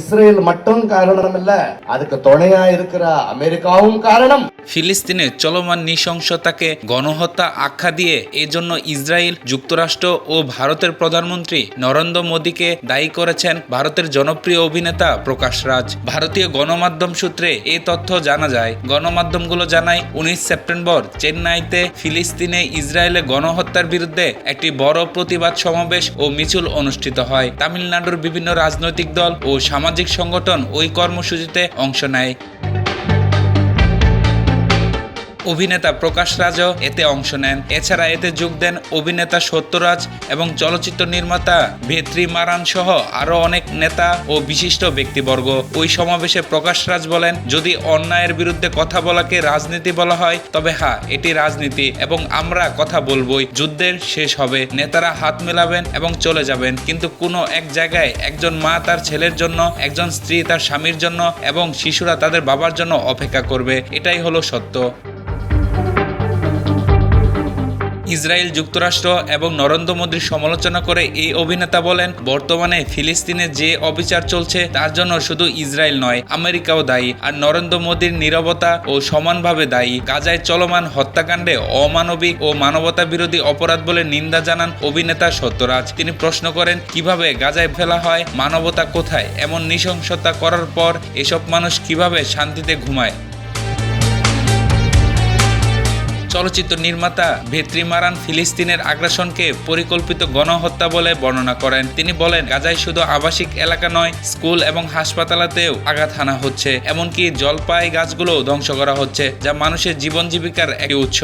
Israel மட்டும் காரணம் இல்ல அதுக்கு துணையா இருக்கிற அமெரிக்காவும் காரணம் ফিলিস্তিনে চলমান নৃশংসতাকে গণহত্যা আখ্যা দিয়ে এজন্য ইসরায়েল যুক্তরাষ্ট্র ও ভারতের প্রধানমন্ত্রী নরেন্দ্র মোদীকে দায়ী করেছেন ভারতের জনপ্রিয় অভিনেতা প্রকাশ রাজ ভারতীয় গণমাধ্যম সূত্রে এ তথ্য জানা যায় গণমাধ্যমগুলো জানায় উনিশ সেপ্টেম্বর চেন্নাইতে ফিলিস্তিনে ইসরায়েলে গণহত্যার বিরুদ্ধে একটি বড় প্রতিবাদ সমাবেশ ও মিছিল অনুষ্ঠিত হয় তামিলনাড়ুর বিভিন্ন রাজনৈতিক দল ও সামাজিক সংগঠন ওই কর্মসূচিতে অংশ নেয়। অভিনেতা প্রকাশ রাজও এতে অংশ নেন। এছাড়া এতে যোগ দেন অভিনেতা সত্যরাজ এবং চলচ্চিত্র নির্মাতা ভেত্রী মারান সহ আরও অনেক নেতা ও বিশিষ্ট ব্যক্তিবর্গ। ওই সমাবেশে প্রকাশ রাজ বলেন, যদি অন্যায়ের বিরুদ্ধে কথা বলাকে রাজনীতি বলা হয়, তবে হ্যাঁ এটি রাজনীতি এবং আমরা কথা বলবই। যুদ্ধের শেষ হবে, নেতারা হাত মেলাবেন এবং চলে যাবেন। কিন্তু কোনো এক জায়গায় একজন মা তার ছেলের জন্য, একজন স্ত্রী তার স্বামীর জন্য এবং শিশুরা তাদের বাবার জন্য অপেক্ষা করবে। এটাই হলো সত্য। ইসরায়েল যুক্তরাষ্ট্র এবং নরেন্দ্র মোদীর সমালোচনা করে এই অভিনেতা বলেন, বর্তমানে ফিলিস্তিনে যে অবিচার চলছে তার জন্য শুধু ইসরায়েল নয়, আমেরিকাও দায়ী। আর নরেন্দ্র মোদীর নীরবতা ও সমানভাবে দায়ী। গাজায় চলমান হত্যাকাণ্ডে অমানবিক ও মানবতা বিরোধী অপরাধ বলে নিন্দা জানান অভিনেতা সত্যরাজ। তিনি প্রশ্ন করেন, কীভাবে গাজায় ফেলা হয়? মানবতা কোথায়? এমন নৃশংসতা করার পর এসব মানুষ কীভাবে শান্তিতে ঘুমায়? চলচ্চিত্র নির্মাতা ভেত্রিমারান ফিলিস্তিনের আগ্রাসনকে পরিকল্পিত গণহত্যা বলে বর্ণনা করেন। তিনি বলেন, গাজায় শুধু আবাসিক এলাকা নয়, স্কুল এবং হাসপাতালাতেও আঘাত হানা হচ্ছে। এমনকি জলপাই গাছগুলো ধ্বংস করা হচ্ছে, যা মানুষের জীবন জীবিকার একটি উৎস।